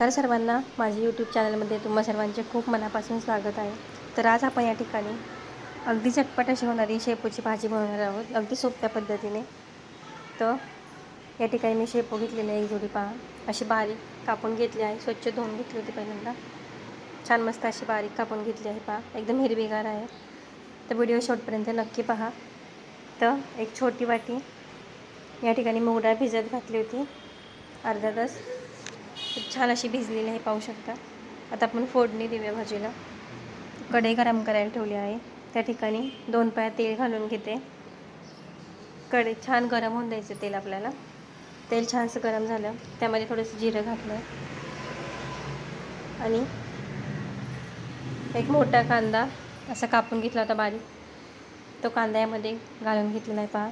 तर सर्वांना माझ्या यूट्यूब चॅनलमध्ये तुम्हा सर्वांचे खूप मनापासून स्वागत आहे. तर आज आपण या ठिकाणी अगदी झटपट अशी होणारी शेपूची भाजी बनवणार आहोत. अगदी सोप्या पद्धतीने. तर या ठिकाणी मी शेपू घेतलेली आहे एक जोडी पहा. अशी बारीक कापून घेतली आहे. स्वच्छ धुवून घेतली होती पहिल्यांदा. छान मस्त अशी बारीक कापून घेतली आहे पहा. एकदम हिरवीगार आहे. तर व्हिडिओ शॉर्टपर्यंत नक्की पहा. तर एक छोटी वाटी. या ठिकाणी मोगडा भिजत घातली होती. अर्धा तास. खूप छान अशी भिजलेली आहे पाहू शकता. आता आपण फोडणी देऊया भाजीला. कढई गरम करायला ठेवली आहे. त्या ठिकाणी दोन पाया तेल घालून घेते. कढई छान गरम होऊन द्यायचं तेल आपल्याला. तेल छानसं गरम झालं. त्यामध्ये थोडंसं जिरं घातलं. आणि एक मोठा कांदा असा कापून घेतला होता बारीक. तो कांदा यामध्ये घालून घेतलेला आहे पहा.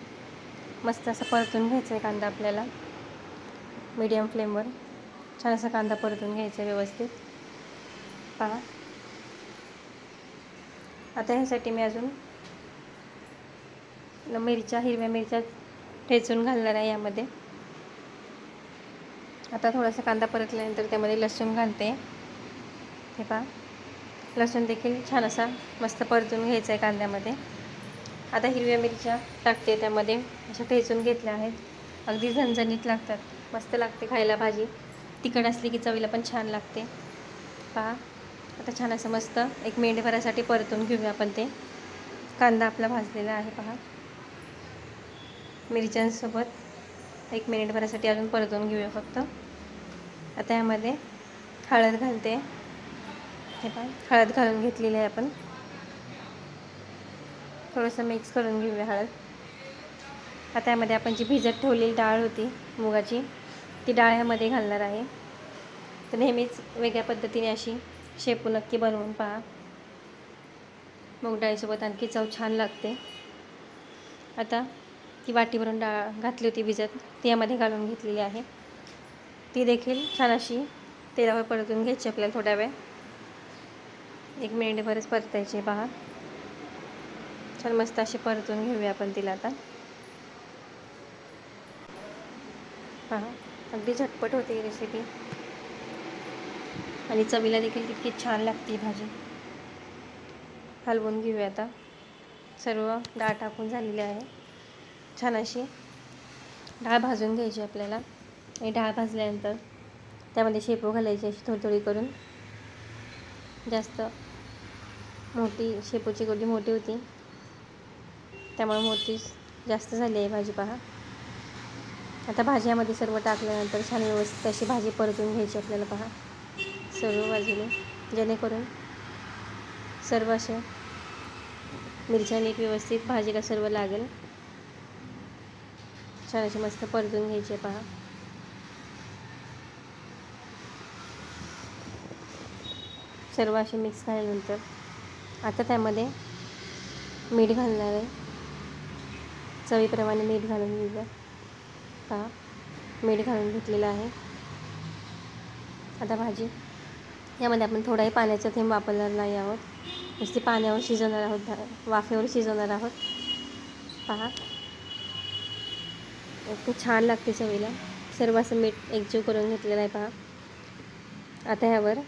मस्त असं परतून घ्यायचं आहे कांदा आपल्याला. मीडियम फ्लेमवर. छान असा कांदा परतून घ्यायचा व्यवस्थित. पहा. आता ह्यासाठी मी अजून मिरच्या हिरव्या मिरच्या ठेचून घालणार आहे यामध्ये. आता थोडासा कांदा परतल्यानंतर त्यामध्ये लसूण घालते. हे पहा. लसूण देखील छान असा मस्त परतून घ्यायचा आहे कांद्यामध्ये. आता हिरव्या मिरच्या टाकते त्यामध्ये. अशा ठेचून घेतल्या आहेत. अगदी झणझणीत लागतात. मस्त लागते खायला भाजी. तिखट असली की चवीला पण छान लागते. पहा आता छान असं मस्त एक मेंढभरासाठी परतून घेऊया आपण ते. कांदा आपला भाजलेला आहे पहा. मिरच्यांसोबत एक मिनिटभरासाठी अजून परतून घेऊया फक्त. आता यामध्ये हळद घालते. हे पहा हळद घालून घेतलेली आहे आपण. थोडंसं मिक्स करून घेऊया हळद. आता यामध्ये आपण जी भिजत ठेवलेली डाळ होती मुगाची ती डाळ ह्यामध्ये घालणार आहे. तर नेहमीच वेगळ्या पद्धतीने अशी शेपू नक्की बनवून पहा. मग डाळीसोबत आणखी चव छान लागते. आता ती वाटीवरून डाळ घातली होती भिजत. ती यामध्ये घालून घेतलेली आहे. ती देखील छान अशी तेलावर परतून घ्यायची आपल्याला थोड्या वेळ. एक मिनिटभरच परतायची पहा. छान मस्त अशी परतून घेऊया आपण तिला आता. पहा. अगदी झटपट होते ही रेसिपी आणि चवीला देखील तितकी छान लागते भाजी. हलवून घेऊया आता. सर्व डाळ टाकून झालेली आहे. छान अशी डाळ भाजून घ्यायची आपल्याला. आणि डाळ भाजल्यानंतर त्यामध्ये शेपू घालायची अशी थोडी थोडी करून. जास्त मोठी शेपूची गोडी मोठी होती. त्यामुळे मोठीच जास्त झाली आहे भाजी पहा. आता भाज्यामध्ये सर्व टाकल्यानंतर छान व्यवस्थित अशी भाजी परतून घ्यायची आपल्याला पहा. सर्व बाजूने. जेणेकरून सर्व असे मिरच्या नीट व्यवस्थित भाजीला सर्व लागेल. छान अशी मस्त परतून घ्यायची पहा. सर्व असे मिक्स झाल्यानंतर आता त्यामध्ये मीठ घालणार आहे. चवीप्रमाणे मीठ घालून घेऊया. पहा मीठ घालून घेतलेलं आहे. आता भाजी. यामध्ये आपण थोडाही पाण्याचा थेंब वापरणार नाही आहोत. नुसती पाण्यावर शिजवणार आहोत. वाफेवर शिजवणार आहोत. पहा. खूप छान लागते चवीला. सर्व असं मीठ एकजीव करून घेतलेलं आहे पहा. आता ह्यावर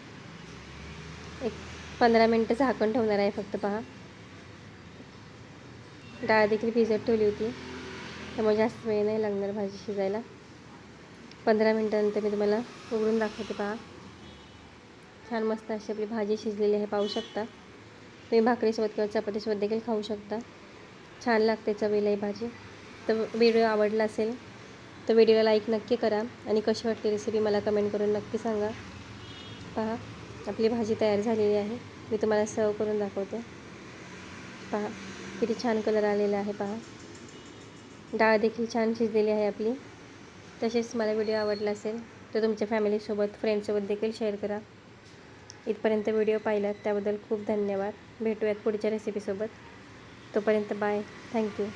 एक पंधरा मिनटं झाकण ठेवणार आहे फक्त पहा. डाळ देखील भिजत ठेवली होती. त्यामुळे जास्त वेळ नाही लागणार भाजी शिजायला. पंधरा मिनटानंतर मी तुम्हाला उघडून दाखवते पहा. छान मस्त अशी आपली भाजी शिजलेली आहे पाहू शकता. तुम्ही भाकरीसोबत किंवा चपातीसोबत देखील खाऊ शकता. छान लागते चवीला ही भाजी. तर व्हिडिओ आवडला असेल तर व्हिडिओला लाईक नक्की करा आणि कशी वाटली रेसिपी मला कमेंट करून नक्की सांगा. पहा आपली भाजी तयार झालेली आहे. मी तुम्हाला सर्व करून दाखवते. पहा किती छान कलर आलेला आहे पहा. डाळ देखील छान शिजलेली आहे आपली. तसेच मला व्हिडिओ आवडला असेल तर तुमच्या फॅमिलीसोबत फ्रेंडसोबत देखील शेअर करा. इथपर्यंत व्हिडिओ पाहिलात त्याबद्दल खूप धन्यवाद. भेटूयात पुढच्या रेसिपीसोबत तोपर्यंत बाय थँक्यू